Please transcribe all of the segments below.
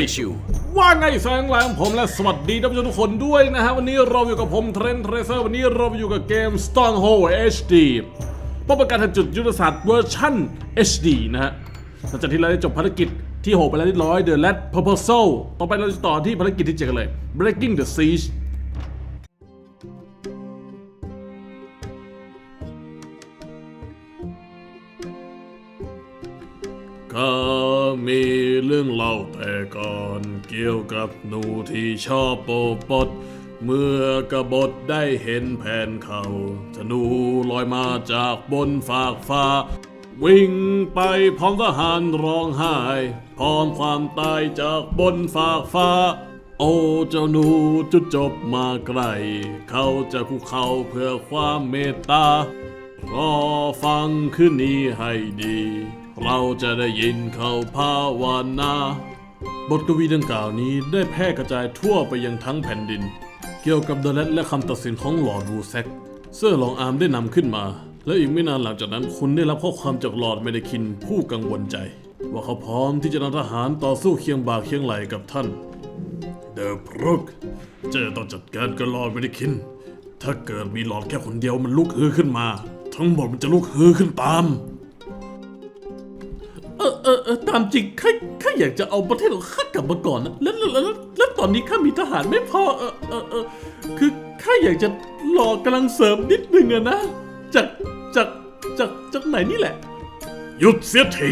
side your stronghold awaits you ว่าไงแสงแรงผมและสวัสดีท่านผู้ชมทุกคนด้วยนะฮะ วันนี้เราอยู่กับผมเทรนเทรเซอร์วันนี้เราอยู่กับเกม Stronghold HD ป้องกันทางจุดยุทธศาสตร์เวอร์ชัน HD นะฮะหลังจากที่เราได้จบภารกิจที่6ไปแล้วเรียบร้อย The Last Proposal ต่อไปเราจะต่อที่ภารกิจที่7กันเลย Breaking the Siege ก็มี เรื่องเล่าแต่ก่อนเกี่ยวกับหนูที่ชอบโปปด เมื่อกบฏได้เห็นแผ่นเขาธนูลอยมาจากบนฟากฟ้า วิ่งไปพร้อมทหารร้องไห้ พร้อมความตายจากบนฟากฟ้า โอ้เจ้าหนูจุดจบมาไกล เขาจะคุกเข่าเพื่อความเมตตา รอฟังคืนนี้ให้ดี เราจะได้ยินเขาภาวนาบทกวีดังกล่าวนี้ได้แพร่กระจายทั่วไปยังทั้งแผ่นดิน เกี่ยวกับเดลเลตและคำตัดสินของหลอร์ดวูแซกเซอร์ลองอาร์มได้นำขึ้นมา และอีกไม่นานหลังจากนั้นคุณได้รับข้อความจากหลอร์ดเมเดคินผู้กังวลใจ ว่าเขาพร้อมที่จะนำทหารต่อสู้เคียงบ่าเคียงไหลกับท่าน เดอะพรุกเจอต้องจัดการกับหลอร์ดเมเดคิน ถ้าเกิดมีหลอร์ดแค่คนเดียวมันลุกฮือขึ้นมา ทั้งหมดมันจะลุกฮือขึ้นตาม เออเออเออตามจริงข้าข้าอยากจะเอาประเทศของข้ากลับมาก่อนนะแล้วแล้วแล้วแล้วตอนนี้ข้ามีทหารไม่พอเออเออเออคือข้าอยากจะรอกำลังเสริมนิดนึงอะนะจากจากจากจากไหนนี่แหละ หยุดเสียที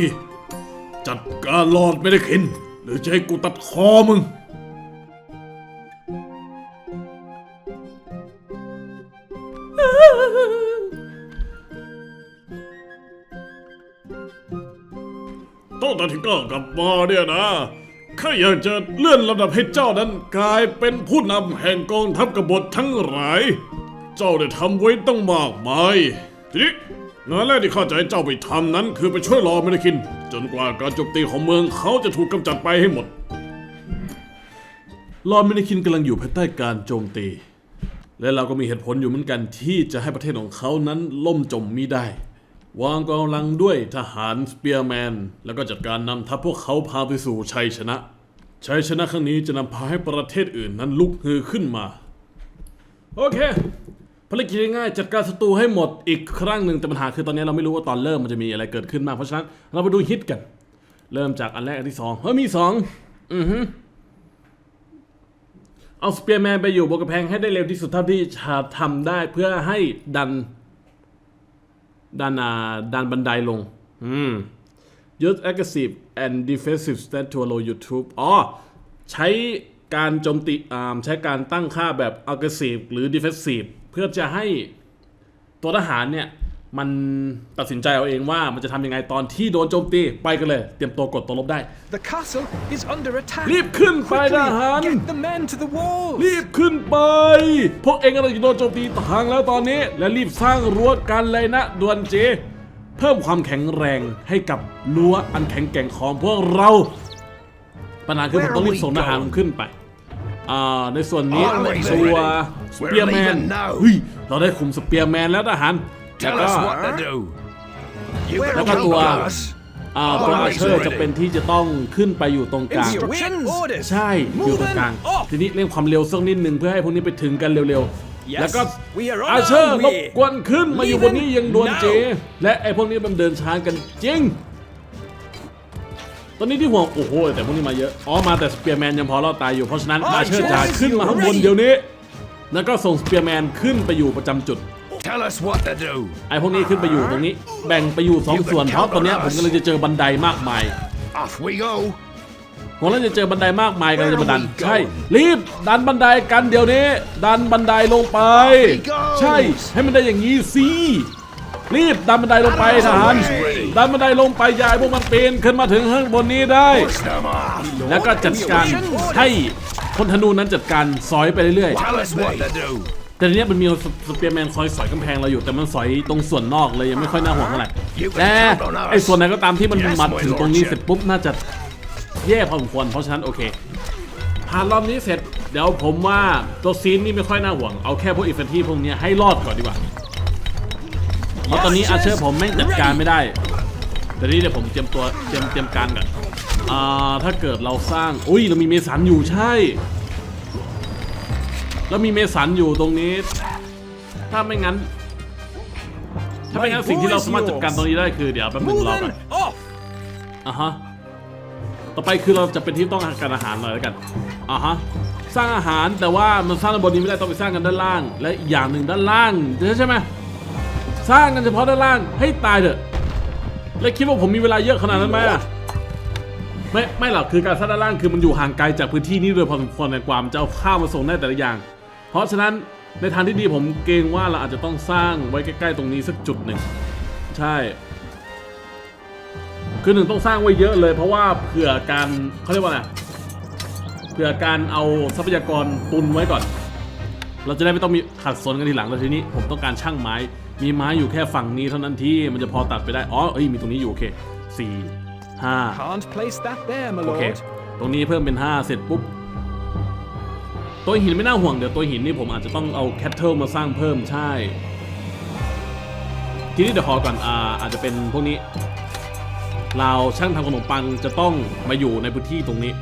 จัดการหลอดไม่ได้คิน หรือจะให้กูตัดคอมึง ต้องแต่ที่ก็กลับมาเนี่ยนะข้าอยากจะเลื่อนระดับให้เจ้านั้นกลายเป็นผู้นำแห่งกองทัพกบฏทั้งหลาย เจ้าได้ทำไว้ตั้งมากมายทีนี้งานแรกที่ข้าจะให้เจ้าไปทำนั้น คือไปช่วยรอเมริคิน จนกว่าการโจมตีของเมืองเขาจะถูกกำจัดไปให้หมดลอร์เมนิคินกำลังอยู่ภายใต้การโจมตี และเราก็มีเหตุผลอยู่เหมือนกันที่จะให้ประเทศของเขานั้นล่มจมมิได้ วางกำลังด้วยทหารสเปียร์แมน แล้วก็จัดการนำทัพพวกเขาพาไปสู่ชัยชนะ ชัยชนะครั้งนี้จะนำพาให้ประเทศอื่นนั้นลุกฮือขึ้นมา โอเคภารกิจง่ายๆจัดการศัตรูให้หมดอีกครั้งหนึ่งแต่ปัญหาคือตอนนี้เราไม่รู้ว่าตอนเริ่มมันจะมีอะไรเกิดขึ้นมากเพราะฉะนั้นเราไปดูฮิตกัน เริ่มจากอันแรกอันที่สองเฮ้ยมีสองอือฮึเอาสเปียร์แมนไปอยู่บนกระแพงให้ได้เร็วที่สุดเท่าที่จะทำได้เพื่อให้ดัน ดันอ่าดันบันไดลง อืม use aggressive and defensive stat to allow YouTube อ๋อ ใช้การโจมตีอ่าใช้การตั้งค่าแบบ aggressive หรือ defensive เพื่อจะให้ตัวทหารเนี่ย มันตัดสินใจเอาเองว่ามันจะทำยังไงตอนที่โดนโจมตีไปกันเลย เตรียมตัวกดตัวลบได้ The castle is under attack. รีบขึ้นไปท Quickly, หาร get the men to the walls. รีบขึ้นไป พวกเองกำลังจะโดนโจมตีทางแล้วตอนนี้ และรีบสร้างรั้วกันเลยนะด่วนเจ เพิ่มความแข็งแรงให้กับรั้วอันแข็งแกร่งของพวกเรา ปัญหาคือผมต้องรีบส่งทหารขึ้นไป อ่า ในส่วนนี้ Always ตัว ready. สเปียร์แมน leaving now. เฮ้ย เราได้คุมสเปียร์แมนแล้วทหาร แล้ว Tell ก็ us what to do. You Where better are we come going? to us. อ่าตัวอา Always เชอร์ ready. จะเป็นที่จะต้องขึ้นไปอยู่ตรงกลาง Instructions. Orders. ใช่อยู่ตรงกลาง Move them off. ทีนี้เร่งความเร็วสักนิดหนึ่งเพื่อให้พวกนี้ไปถึงกันเร็ว Yes, ๆแล้วก็ we are on อาเชอร์ our ร way. บกวนขึ้นมาอยู่บนนี้ยังดวน Leave เจ them และไอ้พวกนี้มันเดินช้ากันจริง ตอนนี้ที่ห่วงโอ้โหแต่พวกนี้มาเยอะอ๋อมาแต่สเปียร์แมนยังพอรอดตายอยู่เพราะฉะนั้น Oh, อาเชอร์จะ yes, ขึ้นมาข้างบน you're ready. เดี๋ยวนี้ แล้วก็ส่งสเปียร์แมนขึ้นไปอยู่ประจำจุด Tell us what to do. ไอ้พวกนี้ขึ้นไปอยู่ตรงนี้ แบ่งไปอยู่สองส่วนเพราะตอนเนี้ยผมกำลังจะเจอบันไดมากมาย Off we go. ผมแล้วจะเจอบันไดมากมายกันจะมาดัน Where are we ใช่ going? รีบดันบันไดกันเดี๋ยวนี้ ดันบันไดลงไป Off he goes ใช่ ให้มันได้อย่างนี้สิรีบดันบันไดลงไปทหาร Ready. ดันบันไดลงไปอยายพวกมันปีนขึ้นมาถึงข้างบนนี้ได้ Push them off. แล้วก็จัดการให้คนธนูนั้นจัดการสอยไปเรื่อย Tell us what to do. ๆ แต่ทีเนี้ยมันมีสเปียร์แมนคอยสอยกำแพงเราอยู่แต่มันสอยตรงส่วนนอกเลยยังไม่ค่อยน่าห่วงเท่าไหร่แต่ไอ้ส่วนไหนก็ตามที่มันมาถึงตรงนี้เสร็จปุ๊บน่าจะแย่พอสมควรเพราะฉะนั้นโอเคผ่านรอบนี้เสร็จเดี๋ยวผมว่าตัวซีนนี่ไม่ค่อยน่าห่วงเอาแค่พวกอินฟันที่พวกเนี้ยให้รอดก่อนดีกว่าเพราะตอนนี้อาเชอร์ผมแม่งจัดการไม่ได้แต่นี่เดี๋ยวผมเตรียมตัวเตรียมเตรียมการก่อนอ่าถ้าเกิดเราสร้างอุ้ยเรามีเมสันอยู่ใช่ แล้วมีเมสันอยู่ตรงนี้ ถ้าไม่งั้น ถ้าไม่งั้นสิ่งที่เราสามารถจัดการตรงนี้ได้คือเดี๋ยวแป๊บนึงรอก่อน Moving off. อะฮะ ต่อไปคือเราจะเป็นที่ต้องการอาหารหน่อยแล้วกัน อะฮะ สร้างอาหารแต่ว่ามันสร้างด้านบนนี้ไม่ได้ต้องไปสร้างกันด้านล่าง และอีกอย่างหนึ่งด้านล่างใช่ไหมสร้างกันเฉพาะด้านล่างให้ตายเถอะ แล้วคิดว่าผมมีเวลาเยอะขนาดนั้นไหมอะไม่ไม่หรอกคือการสร้างด้านล่างคือมันอยู่ห่างไกลจากพื้นที่นี้โดยพอสมควรในความจะเอาข้าวมาส่งได้แต่ละอย่าง เพราะฉะนั้นในทางที่ดีผมเกรงว่าเราอาจจะต้องสร้างไว้ใกล้ ๆ ตรงนี้สักจุดหนึ่งใช่ คือหนึ่งต้องสร้างไว้เยอะเลย เพราะว่าเผื่อการเขาเรียกว่าอะไรเผื่อการเอาทรัพยากรตุนไว้ก่อน เราจะได้ไม่ต้องมีขัดสนกันทีหลังแต่ทีนี้ ผมต้องการช่างไม้ มีไม้อยู่แค่ฝั่งนี้เท่านั้นที่มันจะพอตัดไปได้อ๋อเอ้ยมีตรงนี้อยู่โอเคสี่ห้า Can't place that there, my โอเค lord. ตรงนี้เพิ่มเป็น 5 เสร็จปุ๊บ ตัวหินไม่น่าห่วงเดี๋ยวตัวหินนี่ผมอาจจะต้องเอาแคทเทิลมาสร้างเพิ่มใช่ ทีนี้เดี๋ยวขอก่อนอ่าอาจจะเป็นพวกนี้ เราช่างทำขนมปังจะต้องมาอยู่ในพื้นที่ตรงนี้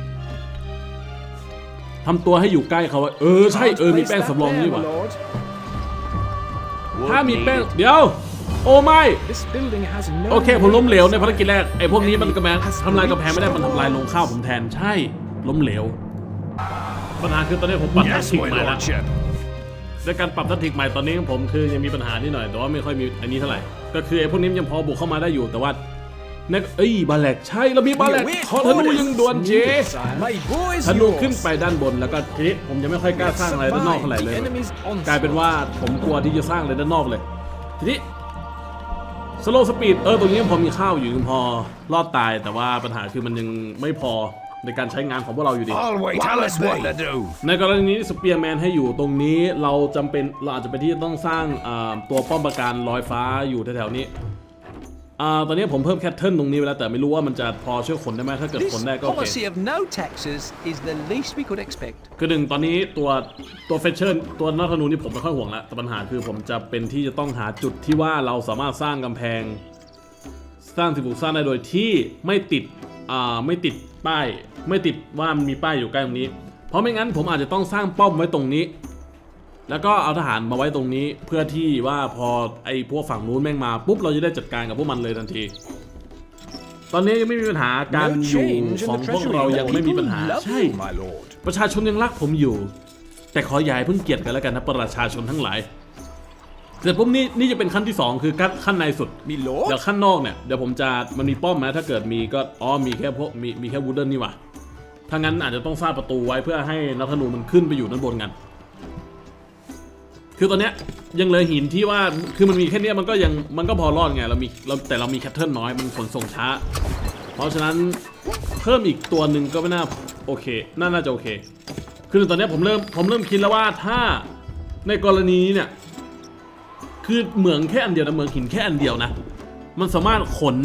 ทำตัวให้อยู่ใกล้เขาไว้เออใช่เออมี Place แป้ง that สำรอง there, นี่ my หว่า lord. ถ้ามีแป้ง needed. เดี๋ยว โอ้ไม่ This building has no. โอเคผมล้มเหลวในภารกิจแรกไอ้พวกนี้มัน Enemy กำแพง has ทำลายกำแพงไม่ได้มัน breached ทำลายลงข้าวผมแทนใช่ล้มเหลว ปัญหาคือตอนนี้ผมปรับแทค Yes, ติก my ใหม่แล้ว lordship. ในการปรับแทคติกใหม่ตอนนี้ของผมคือยังมีปัญหานิดหน่อยแต่ว่าไม่ค่อยมีอันนี้เท่าไหร่ก็คือไอ้พวกนี้มันยังพอบุกเข้ามาได้อยู่แต่ว่าเนี่ยเอ้ยบาแลกใช่เรามีบาแลก We await ขอธนูยังด่วนเจ orders. Needed, sire. My boys ธนู yours. ขึ้นไปด้านบนแล้วก็ทีนี้ผมจะไม่ค่อยกล้าสร้างอะไรด้านนอกเท่าไหร่เลย The enemy's onslaught. กลายเป็นว่าผมกลัวที่จะสร้างอะไรด้านนอกเลย ทีนี้สโลสปีดเออตรงนี้พอมีข้าวอยู่ยังพอรอดตายแต่ว่าปัญหาคือมันยังไม่พอ ในการใช้งานของพวกเราอยู่ดี I'll wait. Tell us what to do. ในกรณีนี้สเปียร์แมนให้อยู่ตรงนี้เราจำเป็นเราอาจจะเป็นที่ต้องสร้างอ่าตัวป้อมปราการลอยฟ้าอยู่แถวๆนี้อ่าตอนนี้ผมเพิ่มแคทเทิลตรงนี้ไปแล้วแต่ไม่รู้ว่ามันจะพอช่วยขนได้ไหมถ้าเกิด This ขนได้ก็โอเค policy of no taxes is the least we could expect. คือหนึ่งตอนนี้ตัวตัวเฟชเชอร์ตัวนอกธนูนี่ผมไม่ค่อยห่วงแล้วแต่ปัญหาคือผมจะเป็นที่จะต้องหาจุดที่ว่าเราสามารถสร้างกำแพง สร้างสิ่งปลูกสร้างได้โดยที่ไม่ติดอ่าไม่ติด ป้าย ไม่ติดว่ามันมีป้ายอยู่ใกล้ตรงนี้ เพราะไม่งั้นผมอาจจะต้องสร้างป้อมไว้ตรงนี้ แล้วก็เอาทหารมาไว้ตรงนี้เพื่อที่ว่าพอไอ้พวกฝั่งนู้นแม่งมาปุ๊บเราจะได้จัดการกับพวกมันเลยทันที ตอนนี้ยังไม่มีปัญหาการ No อยู่ change ข in อง the พวก treasury. เรายังไม่มีปัญหา People love ใช่ you, my lord. ประชาชนยังรักผมอยู่ แต่ขออย่าให้เพิ่งเกลียดกันแล้วกันนะประชาชนทั้งหลาย เสร็จปุ๊บนี่นี่จะเป็นขั้นที่สองคือขั้นขั้นในสุด Me lord. เดี๋ยวขั้นนอกเนี่ยเดี๋ยวผมจะมันมีป้อมไหมถ้าเกิดมีก็อ๋อมีแค่พวกมีมีแค่วูดเดิลนี่หว่าถ้างั้นอาจจะต้องสร้างประตูไว้เพื่อให้นักธนูมันขึ้นไปอยู่ด้านบนกัน คือตอนเนี้ยยังเหลยหินที่ว่าคือมันมีแค่เนี้ยมันก็ยังมันก็พอรอดไงเรามีเราแต่เรามีแคทเทิลน้อยมันขนส่งช้า เพราะฉะนั้นเพิ่มอีกตัวหนึ่งก็ไม่น่าโอเคน่าน่าจะโอเค คือตอนเนี้ยผมเริ่มผมเริ่มคิดแล้วว่าถ้าในกรณีนี้เนี่ย คือเหมืองแค่อันเดียวนะเหมืองหินแค่อันเดียวนะ มันสามารถขน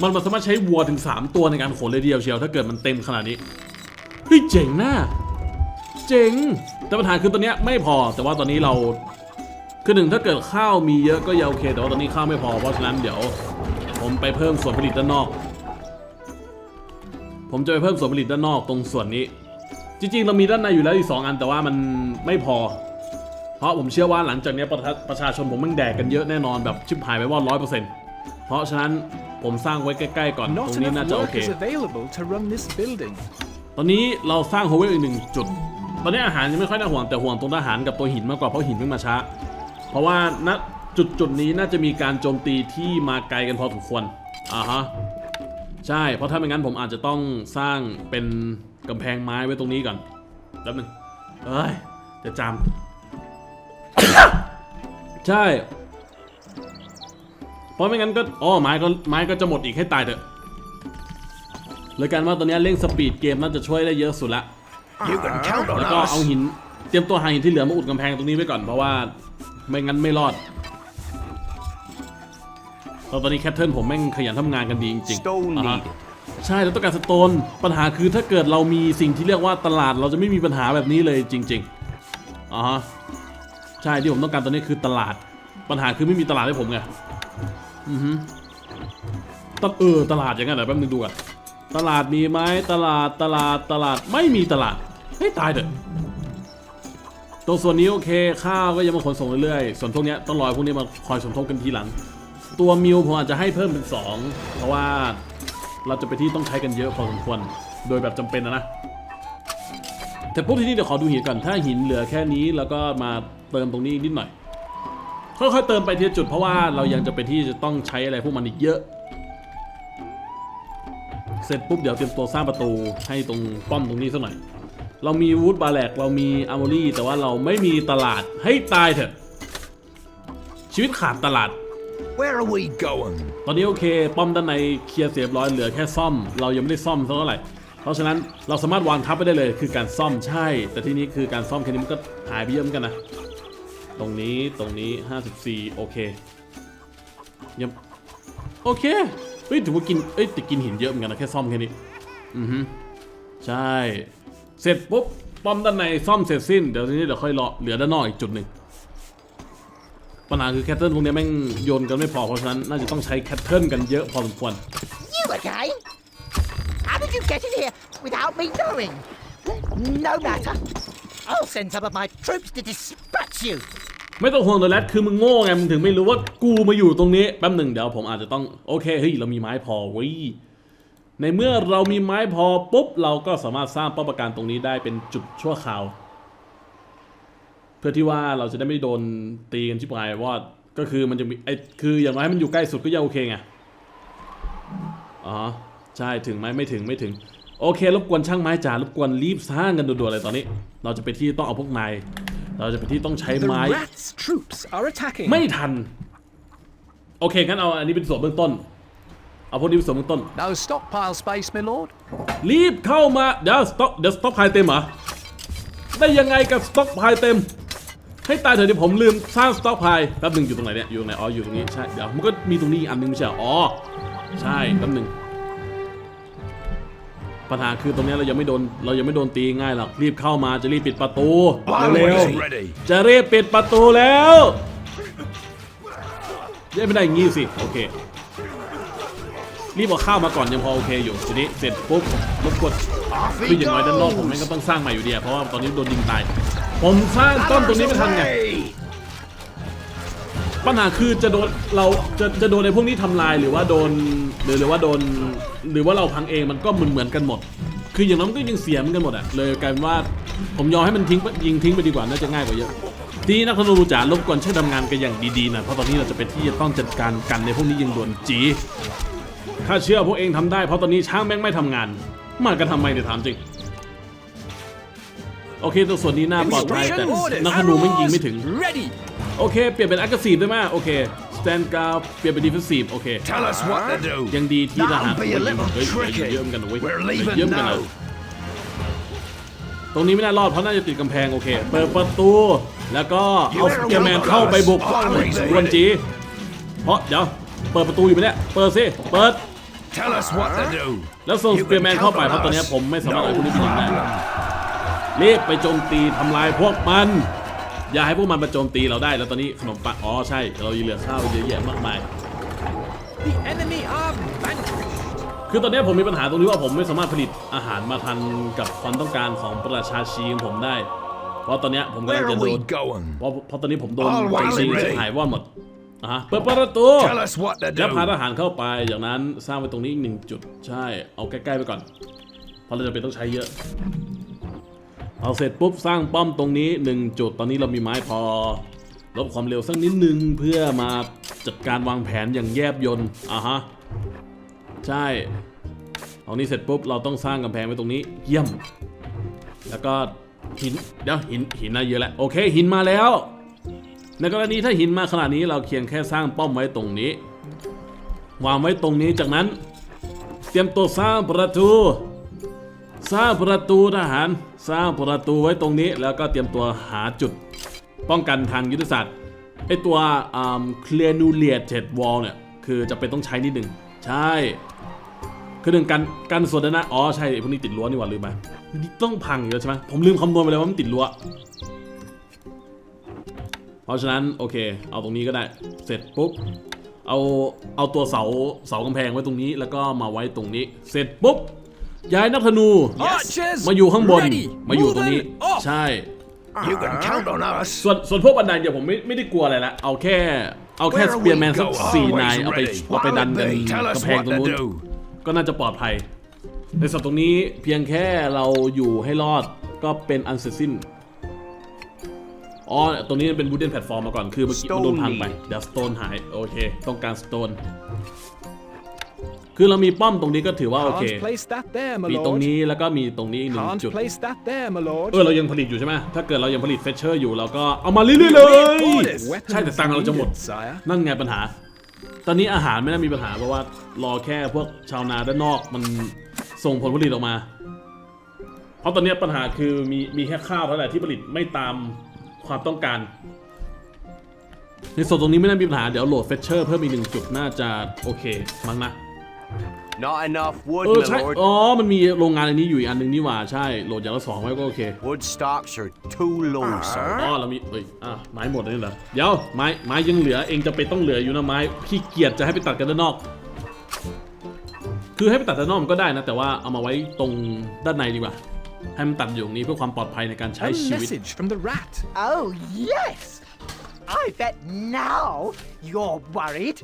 มันมันสามารถใช้วัวถึง 3 ตัวในการขนเลยเดียวเชียวถ้าเกิดมันเต็มขนาดนี้เฮ้ยเจ๋งนะเจ๋งแต่ปัญหาคือตอนเนี้ยไม่พอแต่ว่าตอนนี้เราคือหนึ่งถ้าเกิดข้าวมีเยอะก็ยังโอเค แต่ว่าตอนนี้ข้าวไม่พอเพราะฉะนั้นเดี๋ยว ผมไปเพิ่มส่วนผลิตด้านนอก ผมจะไปเพิ่มส่วนผลิตด้านนอกตรงส่วนนี้ จริงๆ เรามีด้านในอยู่แล้วอีกสองอันแต่ว่ามันไม่พอ เพราะผมเชื่อว่าหลังจากเนี้ยประชาประชาชนผมมันแดกกันเยอะแน่นอนแบบชิบหายไปว่าร้อยเปอร์เซ็นต์เพราะฉะนั้นผมสร้างไว้ใกล้ๆก่อนต Not รงนี้น่า enough จะโอเค workers available to run this building. ตอนนี้เราสร้างโฮเวลอีกหนึ่งจุด ตอนนี้อาหารยังไม่ค่อยน่าห่วงแต่ห่วงตรงทหารกับตัวหินมากกว่าเพราะหินเพิ่งมาช้า เพราะว่าณจุดจุดนี้น่าจะมีการโจมตีที่มาไกลกันพอสมควรอ่าฮะใช่ เพราะถ้าไม่งั้นผมอาจจะต้องสร้างเป็นกำแพงไม้ไว้ตรงนี้ก่อนแป๊บนึงเอ้ยจะจำ ใช่ เพราะไม่งั้นก็อ๋อไม้ก็ไม้ก็จะหมดอีกให้ตายเถอะเลยกันว่าตอนนี้เร่งสปีดเกมน่าจะช่วยได้เยอะสุดละ You can count on แล้วก็เอา us. หินเตรียมตัวหาหินที่เหลือมาอุดกำแพงตรงนี้ไว้ก่อนเพราะว่าไม่งั้นไม่รอดแล้วตอนนี้แคทเทิลผมแม่งขยันทำงานกันดีจริงๆ Stone อ่าฮะ needed. ใช่เราต้องการสโตนปัญหาคือถ้าเกิดเรามีสิ่งที่เรียกว่าตลาดเราจะไม่มีปัญหาแบบนี้เลยจริงๆอ่าฮะ ใช่ที่ผมต้องการตอนนี้คือตลาด ปัญหาคือไม่มีตลาดให้ผมไง อือฮึตเออตลาดอย่างนั้นเหรอแป๊บนึงดูก่อนตลาดมีไหมตลาดตลาดตลาดไม่มีตลาดเฮ้ยตายเถอะตรงส่วนนี้โอเคข้าวก็ยังมาขนส่งเรื่อยๆส่วนพวกเนี้ยต้องรอพวกนี้มาคอยสมทบกันทีหลัง ตัวมิวผมอาจจะให้เพิ่มเป็นสองเพราะว่าเราจะไปที่ต้องใช้กันเยอะพอสมควรโดยแบบจำเป็นนะนะแต่ปุ๊บทีนี้เดี๋ยวขอดูหินก่อนถ้าหินเหลือแค่นี้แล้วก็มา เติมตรงนี้นิดหน่อยค่อยๆเติมไปทีละจุดเพราะว่าเรายังจะเป็นที่จะต้องใช้อะไรพวกมันอีกเยอะ เสร็จปุ๊บเดี๋ยวเตรียมตัวสร้างประตูให้ตรงป้อมตรงนี้สักหน่อย เรามีวูดบาแลกเรามีอาร์มอรี่แต่ว่าเราไม่มีตลาดให้ตายเถอะ ชีวิตขาดตลาด Where are we going? ตอนนี้โอเค ป้อมด้านในเคลียร์เสียบร้อยเหลือแค่ซ่อม เรายังไม่ได้ซ่อมสักเท่าไหร่ เพราะฉะนั้นเราสามารถวางทับไปได้เลยคือการซ่อมใช่ แต่ที่นี้คือการซ่อมแค่นี้มันก็หายไปเยอะเหมือนกันนะ ตรงนี้ตรงนี้ 54 โอเคยังโอเค เฮ้ยถือว่ากินเอ้ยแต่กินหินเยอะเหมือนกันนะแค่ซ่อมแค่นี้ อือฮึใช่ เสร็จปุ๊บป้อมด้านในซ่อมเสร็จสิ้น เดี๋ยวทีนี้เดี๋ยวค่อยรอเหลือด้านนอกอีกจุดหนึ่งปัญหาคือแคทเทิลพวกนี้แม่งโยนกันไม่พอ เพราะฉะนั้นน่าจะต้องใช้แคทเทิลกันเยอะพอสมควร You again? How did you get in here without me knowing? No matter. I'll send some of my troops to dispatch you. ไม่ต้องห่วงตัวแรดคือมึงโง่ไงมึงถึงไม่รู้ว่ากูมาอยู่ตรงนี้แป๊บหนึ่งเดี๋ยวผมอาจจะต้องโอเคเฮ้ยเรามีไม้พอเว้ยในเมื่อเรามีไม้พอปุ๊บเราก็สามารถสร้างป้อมปราการตรงนี้ได้เป็นจุดชั่วคราว เพื่อที่ว่าเราจะได้ไม่โดนตีกันชิบหายว่าก็คือมันจะมีไอ้คืออย่างน้อยให้มันอยู่ใกล้สุดก็ยังโอเคไงอ๋อใช่ถึงไหมไม่ถึงไม่ถึง โอเครบกวนช่างไม้จ๋ารบกวนรีบสร้างกันด่วนๆเลยตอนนี้ เราจะไปที่ต้องเอาพวกนาย เราจะไปที่ต้องใช้ The ไม้ rats' troops are attacking. ไม่ทัน โอเคงั้นเอาอันนี้เป็นส่วนเบื้องต้น เอาพวกนี้เป็นส่วนเบื้องต้น No stockpile space, my lord. รีบเข้ามา เดี๋ยวสต็อกเดี๋ยวสต็อกพายเต็มเหรอ ได้ยังไงกับสต็อกพายเต็ม ให้ตายเถอะที่ผมลืมสร้างสต็อกพายแป๊บหนึ่งอยู่ตรงไหนเนี่ย อยู่ตรงไหน อ๋อ อยู่ตรงนี้ ใช่ เดี๋ยวมันก็มีตรงนี้อีกอันหนึงไม่ใช่เหรออ๋อ ใช่แป๊บหนึ่ง ปัญหาคือตรงเนี้ยเรายังไม่โดนเรายังไม่โดนตีง่ายหรอกรีบเข้ามาจะรีบปิดประตูเร็ว Always ready. ๆจะรีบปิดประตูแล้วเย้ไม่ได้อย่างงี้สิโอเครีบเอาข้าวมาก่อนยังพอโอเคอยู่ทีนี้เสร็จปุ๊บรบกวนคืออย่างน้อยด้านนอกผมแม่งก็ต้องสร้างใหม่อยู่ดีอะเพราะว่าตอนนี้โดนยิงตาย ผมสร้างต้นตรงนี้ไม่ทันไง ปัญหาคือจะโดนเราจะจะโดนในพวกนี้ทำลายหรือว่าโดนหรือหรือว่าโดน หรือว่าเราพังเองมันก็เหมือนเหมือนกันหมด คืออย่างน้อยมันก็ยังเสียเหมือนกันหมดอะเลยกลายเป็นว่าผมยอมให้มันทิ้งยิงทิ้งไปดีกว่าน่าจะง่ายกว่าเยอะทีนักธนูจ๋ารบกวนช่วยทำงานกันอย่างดีๆนะเพราะตอนนี้เราจะเป็นที่จะต้องจัดการกันในพวกนี้ยิงด่วนจีถ้าเชื่อพวกเองทำได้เพราะตอนนี้ช้างแม่งไม่ทำงานมากันทำไมเนี่ยถามจริง โอเคตัวส่วนนี้น่าปลอดภัยแต่นักธนูไม่งยิงไม่ถึง Ready. โอเค เปลี่ยนเป็น aggressive ได้ไหมโอเค stand guard เปลี่ยนเป็น defensive โอเค Tell us what to do. ยังดีที่ทหาร That'll be a little เฮ้ย tricky. เยอะเหมือนกันนะเว้ย We're เยอะ leaving เหมือนกันนะ now. ตรงนี้ไม่น่ารอดเพราะน่าจะติดกำแพงโอเค เปิดประตู แล้วก็เอาสเกมแมนเข้าไปบุกกวนจีเพราะเดี๋ยวเปิดประตูอยู่ไหมเนี่ยเปิดสิเปิด Tell us what to do. แล้วส่งส You เปีย can ร์แมนเข้าไป count เพราะ on ตอนนี้ us. ผมไม่สามารถเอาพวกนี้ไปยิงได้ No problem. รีบไปโจมตีทำลายพวกมัน อย่าให้พวกมันมาโจมตีเราได้แล้วตอนนี้ขนมปังอ๋อใช่ เรายังเหลือข้าวเยอะแยะมากมาย The enemy are vanquished. คือตอนนี้ผมมีปัญหาตรงที่ว่าผมไม่สามารถผลิตอาหารมาทันกับความต้องการของประชาชีของผมได้ เพราะตอนเนี้ยผมกำลัง Where จะ are โด we น going? เพราะเพราะตอนนี้ผมโดน All โจม right, ตี ready. หายว่อนหมดอะฮะเปิดประตู Tell us what to แล้วพา do. ทหารเข้าไปอย่างนั้นสร้างไว้ตรงนี้อีกหนึ่งจุดใช่เอาใกล้ๆไปก่อน เพราะเราจะเป็นต้องใช้เยอะ เอาเสร็จปุ๊บสร้างป้อมตรงนี้หนึ่งจุดตอนนี้เรามีไม้พอ ลดความเร็วสักนิดนึงเพื่อมาจัดการวางแผนอย่างแยบยนต์อะฮะ ใช่เอานี้เสร็จปุ๊บเราต้องสร้างกำแพงไว้ตรงนี้ เยี่ยม แล้วก็หินเดี๋ยวหินหินน่าเยอะแล้วโอเค หินมาแล้ว ในกรณีถ้าหินมาขนาดนี้เราเพียงแค่สร้างป้อมไว้ตรงนี้ วางไว้ตรงนี้จากนั้น เตรียมตัวสร้างประตู สร้างประตูทหาร สร้างประตูไว้ตรงนี้ แล้วก็เตรียมตัวหาจุดป้องกันทางยุทธศาสตร์ไอตัวเคลียร์นูเลียเจ็ดวอลเนี่ย คือจะเป็นต้องใช้นิดหนึ่งใช่คือหนึ่งกันกันส่วนด้านหน้าอ๋อใช่พวกนี้ติดรั้วนี่หว่าลืมไปนี่ต้องพังอยู่แล้วใช่ไหมผมลืมคำนวณไปเลยว่ามันติดรั้วเพราะฉะนั้นโอเค เอาตรงนี้ก็ได้เสร็จปุ๊บเอาเอาตัวเสาเสากำแพงไว้ตรงนี้ แล้วก็มาไว้ตรงนี้ เสร็จปุ๊บ ย้ายนักธนู Archers มาอยู่ข้างบน ready มาอยู่ตรงนี้ Moving up ใช่ You can count on us. ส่วนส่วนพวกบันไดเดี๋ยวผมไม่ไม่ได้กลัวอะไรละเอาแค่เอาแค่ Where ส we เปียร์แมนสัก go, สี่ always นายเอาไป ready. เอาไปดันกัน What'll it be? Tell us กำแพงตรง what นู้น to do. ก็น่าจะปลอดภัย ในส่วนตรงนี้เพียงแค่เราอยู่ให้รอดก็เป็นอันเสร็จสิ้นอ๋อตรงนี้มันเป็นบูเดนแพลตฟอร์มมาก่อนคือเมื่อกี้มันโดนพังไปเดี๋ยวสโตนหายโอเค ต้องการสโตน คือเรามีป้อมตรงนี้ก็ถือว่าโอเค Can't place that there, my มีตรง lord. นี้แล้วก็มีตรงนี้อีกหนึ่ง Can't จุด place that there, my lord. เออเรายังผลิตอยู่ใช่ไหมถ้าเกิดเรายังผลิตเฟชเชอร์อยู่เราก็เอามาเรื่อยๆเลย Weapons ใช่แต่ตังค์เราจะหมด needed, sire. นั่นไงปัญหา ตอนนี้อาหารไม่น่ามีปัญหาเพราะว่ารอแค่พวกชาวนาด้านนอกมันส่งผลผลิตออกมา เพราะตอนนี้ปัญหาคือมีมีแค่ข้าวเท่านั้นแหละที่ผลิตไม่ตามความต้องการ ในส่วนตรงนี้ไม่น่ามีปัญหาเดี๋ยวโหลดเฟชเชอร์เพิ่มอีกหนึ่งจุดน่าจะโอเคมั้งนะ Not enough wood, เออ my ใช่ lord. อ๋อ มันมีโรงงานอันนี้อยู่อีกอันหนึ่งนี่หว่าใช่ โหลดอย่างละสองไว้ก็โอเค Wood stocks are too low, sir. อ๋อเรามีเอ้ยอะไม้หมดเลยเหรอเดี๋ยวไม้ไม้ยังเหลือเองจะไปนต้องเหลืออยู่นะไม้ขี้เกียจจะให้ไปตัดกันด้านนอก คือให้ไปตัดด้านนอกมันก็ได้นะ แต่ว่าเอามาไว้ตรงด้านในดีกว่าให้มันตัดอยู่ตรงนี้เพื่อความปลอดภัยในการใช้ A ชีวิต message from the rat. Oh, yes! I bet now you're worried.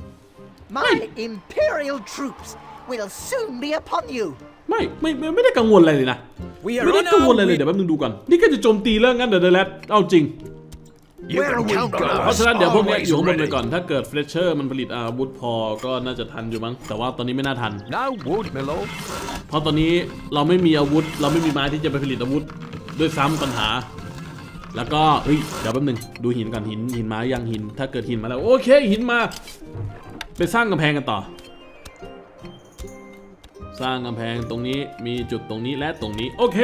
My Imperial troops will soon be upon you. ไม่ไม่ไม่ไม่ได้กังวลอะไรเลยนะ We are ไม่ได้ on กังวล our อะไรเลย way. เดี๋ยวแป๊บนึงดูก่อน นี่ก็จะโจมตีเรื่องงั้นเดี๋ยวเดยวแรดเอาจริง You can count on เพราะ us. ฉะนั้นเดี๋ยวพวกเนี้ย Always อยู่ข้างบนไป ready. ก่อน ถ้าเกิดเฟรชเชอร์มันผลิตอาวุธพอก็น่าจะทันอยู่มั้ง แต่ว่าตอนนี้ไม่น่าทัน No wood, my lord. เพราะตอนนี้เราไม่มีอาวุธ เราไม่มีไม้ที่จะไปผลิตอาวุธด้วยซ้ำปัญหา แล้วก็เฮ้ยเดี๋ยวแป๊บนึงดูหินก่อนหินหินมายังหิน ถ้าเกิดหินมาแล้วโอเคหินมา ไปสร้างกำแพงกันต่อ สร้างกำแพงตรงนี้มีจุดตรงนี้และตรงนี้ โอเค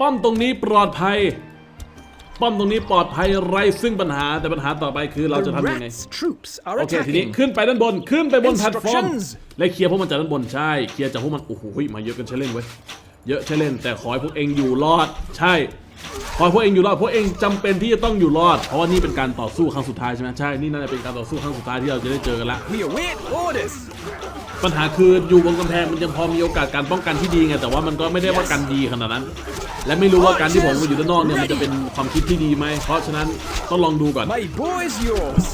ป้อมตรงนี้ปลอดภัย ป้อมตรงนี้ปลอดภัยไร้ซึ่งปัญหาแต่ปัญหาต่อไปคือเรา The จะทำยังไง rat's troops are โอเคทีนี้ attacking. ขึ้นไปด้านบนขึ้นไปบนแพลตฟอร์ม Instructions และเคลียร์พวกมันจากด้านบนใช่เคลียร์จากพวกมันโอ้โหมาเยอะกันใช่เล่นเว้ยเยอะใช่เล่นแต่ขอให้พวกเองอยู่รอดใช่ ขอให้พวกเองอยู่รอดพวกเองจำเป็นที่จะต้องอยู่รอด เพราะว่านี่เป็นการต่อสู้ครั้งสุดท้ายใช่ไหมใช่ นี่น่าจะเป็นการต่อสู้ครั้งสุดท้ายที่เราจะได้เจอกันละ We await orders. ปัญหาคืออยู่บนกำแพงมันยังพอมีโอกาสการป้องกันที่ดีไง แต่ว่ามันก็ไม่ได้ว่ากันดีขนาดนั้น และไม่รู้ว่าการที่ผมมาอยู่ด้านนอกเนี่ยมันจะเป็นความคิดที่ดีไหม เพราะฉะนั้นต้องลองดูก่อน My bow is yours.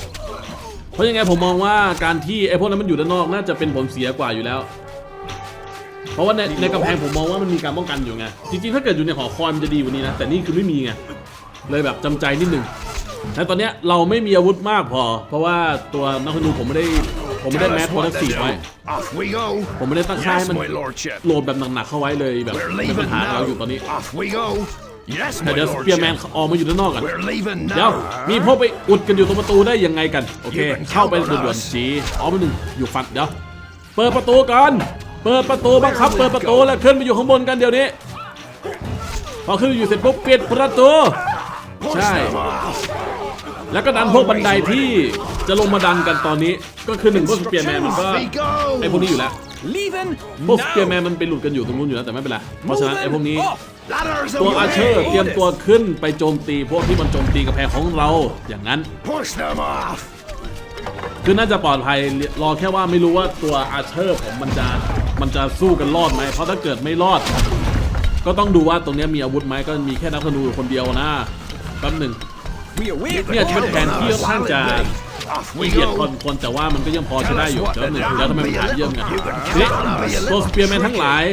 เพราะยังไงผมมองว่าการที่ไอ้พวกนั้นมันอยู่ด้านนอกน่าจะเป็นผลเสียกว่าอยู่แล้ว เพราะว่าในในกำแพงผมมองว่ามันมีการป้องกันอยู่ไง จริงๆ ถ้าเกิดอยู่ในหอคอยมันจะดีกว่านี้นะ แต่นี่คือไม่มีไง เลยแบบจำใจนิดหนึ่งและตอนเนี้ยเราไม่มีอาวุธมากพอ เพราะว่าตัวนักธนูผมไม่ได้ผมไม่ได้ Tell แม us สโปร what ดัก to ซี do. ไว้ Off we go. ผมไม่ได้ตั้งค่ายให้ Yes, มัน my lordship. โหลดแบบหนักๆเข้าไว้เลยแบบ We're เป็นปัญ leaving หากับ now. เราอยู่ตอนนี้ Off we go. Yes, แต่ my เดี๋ยวสเปียร์แมน lordship. ออกมาอยู่ด้านนอกก่อน We're leaving เดี๋ยว now. มีพวกไปอุดกันอยู่ตรงประตูได้ยังไงกัน โอเค You can เข้าไป count on ด่วน us ๆสีอ๋อมาหนึ่งอยู่ฟันเดี๋ยว เปิดประตูก่อน เปิดประตูบังคับ เปิดประตูแล้วขึ้นไปอยู่ข้างบนกันเดี๋ยวนี้ พอขึ้นไปอยู่เสร็จปุ๊บปิดประตูใช่ แล้วก็ดันพวกบันไดที่จะลงมาดันกันตอนนี้ ก็คือหนึ่งพวกสเปียร์แมนมันก็ไอพวกนี้อยู่แล้วพวกสเปียร์แมนมันไปหลุดกันอยู่ตรงนู้นอยู่แล้วแต่ไม่เป็นไรเพราะฉะนั้นไอพวกนี้ ตัวอาเชอร์เตรียมตัวขึ้นไปโจมตีพวกที่มันโจมตีกระแพงของเราอย่างนั้น คือน่าจะปลอดภัยรอแค่ว่าไม่รู้ว่าตัวอาเชอร์ผมมันจะมันจะสู้กันรอดไหมเพราะถ้าเกิดไม่รอด ก็ต้องดูว่าตรงเนี้ยมีอาวุธไหมก็มีแค่นักธนูคนเดียวนะแป๊บหนึ่ง We await เนี่ยเป็นแผนที่ค่อนข้างจะ Off ละ we เอียดพอ go. คนแต่ว่ามันก็ยังพอใช้ได้อยู่เดี๋ยวหนึ่งเดี๋ยวทำไมมันหายเยี่ยมกันทีนี้ตัวสเปียร์แมนทั้งหลาย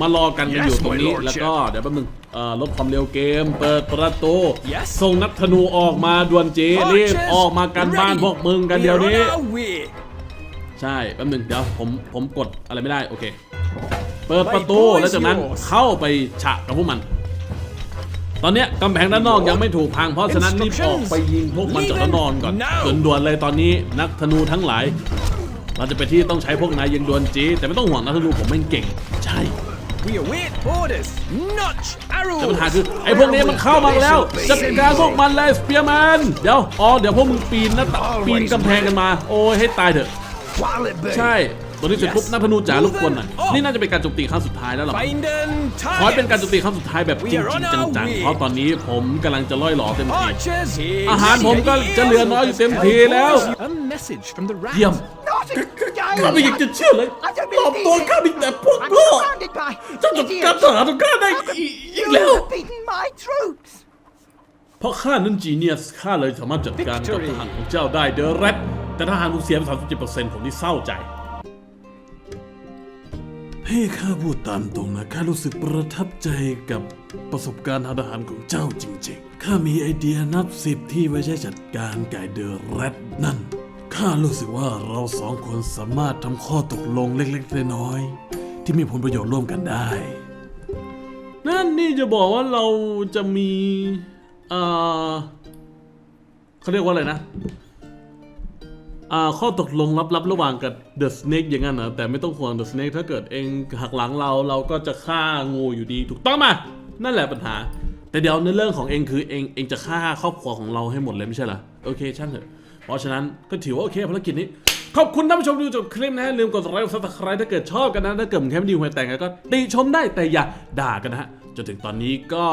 มารอกันกันอยู่ตรงนี้ แล้วก็เดี๋ยวแป๊บหนึงเอ่อลดความเร็วเกม เปิดประตู Yes ส่งนักธนูออกมาด่วนจีรีบ Archers ออกมากันบ้าน ready. พวกมึงกัน We เดี๋ยว are นี้ on our way. ใช่แป๊บหนึงเดี๋ยวผมผมกดอะไรไม่ได้โอเค เปิดประตูแล้วจากนั้นเข้าไปฉะกับพวกมัน ตอนเนี้ยกำแพงด้านนอกยังไม่ถูกพัง เพราะฉะนั้นรีบออกไปยิงพวกมันจากด้านนอกก่อนด่วนๆเลยตอนนี้นักธนูทั้งหลาย เราจะไปที่ต้องใช้พวกนายยิงดวนจีแต่ไม่ต้องห่วงนักธนูผมแม่งเก่ง ใช่ We await orders. Notch แต่ปัญหาคือไอ้พวกนี้มันเข้ามาแล้วจัดการพวกมันเลยสเปียร์แมนเดี๋ยวอ๋อเดี๋ยวพวกมึงปีนหน้าต่างปีนกำแพงกันมา โอ้ยให้ตายเถอะใช่ ตอนนี้เสร็จปุ๊บนักธนูจ๋ารบกวนหน่อยนี่น่าจะเป็นการโจมตีครั้งสุดท้ายแล้วหรอ Finding ขอให้เป็นการโจม targets. ตีครั้งสุดท้ายแบบจริงๆจังๆเพราะตอนนี้ผมกำลังจะล่อยหลอเต็มที Archers here. อาหารผมก็จะเหลือน้อยอยู่เต็มทีแล้ว A message from the rat. เยี่ยม Not ข้าไม่อยากจะเชื่อเลย I don't รอบ believe ตัว this. ข้ามีแต่พวก I'm โง่ surrounded by เจ้าจัดการ idiots. ทหารของข้าได้อีกอีก You แล้ว have beaten my troops. เพราะข้านั้นจีเนียสข้าเลยสามารถจัดการกับ Victory ทหารของเจ้าได้เดอะแรดแต่ทหารคุณเสียไป37%ผมนี่เศร้าใจ ให้ข้าพูดตามตรงนะข้ารู้สึกประทับใจกับประสบการณ์ทางทหารของเจ้าจริงๆ ข้ามีไอเดียนับสิบที่ไว้ใช้จัดการไก่เดอะแรดนั่น ข้ารู้สึกว่าเราสองคนสามารถทำข้อตกลงเล็กๆน้อยๆที่มีผลประโยชน์ร่วมกันได้ นั่นนี่จะบอกว่าเราจะมี เอ่อเขาเรียกว่าอะไรนะ อ่าข้อตกลงลับๆระหว่างกับเดอะสเน e อย่างนั้นนะแต่ไม่ต้องห่วงเดอะสเน e ถ้าเกิดเองหักหลังเราเราก็จะฆ่างูอยู่ดีถูกต้องไหมนั่นแหละปัญหา แต่เดี๋ยวในเรื่องของเองคือเองเองจะฆ่าครอบครัวของเราให้หมดเลยไม่ใช่เหรอโอเคช่างเถอะเพราะฉะนั้นก็ถือว่าโอเคภารกิจนี้ ขอบคุณท่านผู้ชมที่ดูจบคลิปนะฮะลืมกดไลค์กดซับสไครต์ถ้าเกิดชอบกันนะถ้าเกิดมึงแค่ไม่ดีหวยแต่งก็ติชมได้แต่อย่าด่ากันนะฮะจนถึงตอนนี้ก็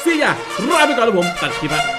เสียลาไปก่อนแล้วผมตัดคลิปละ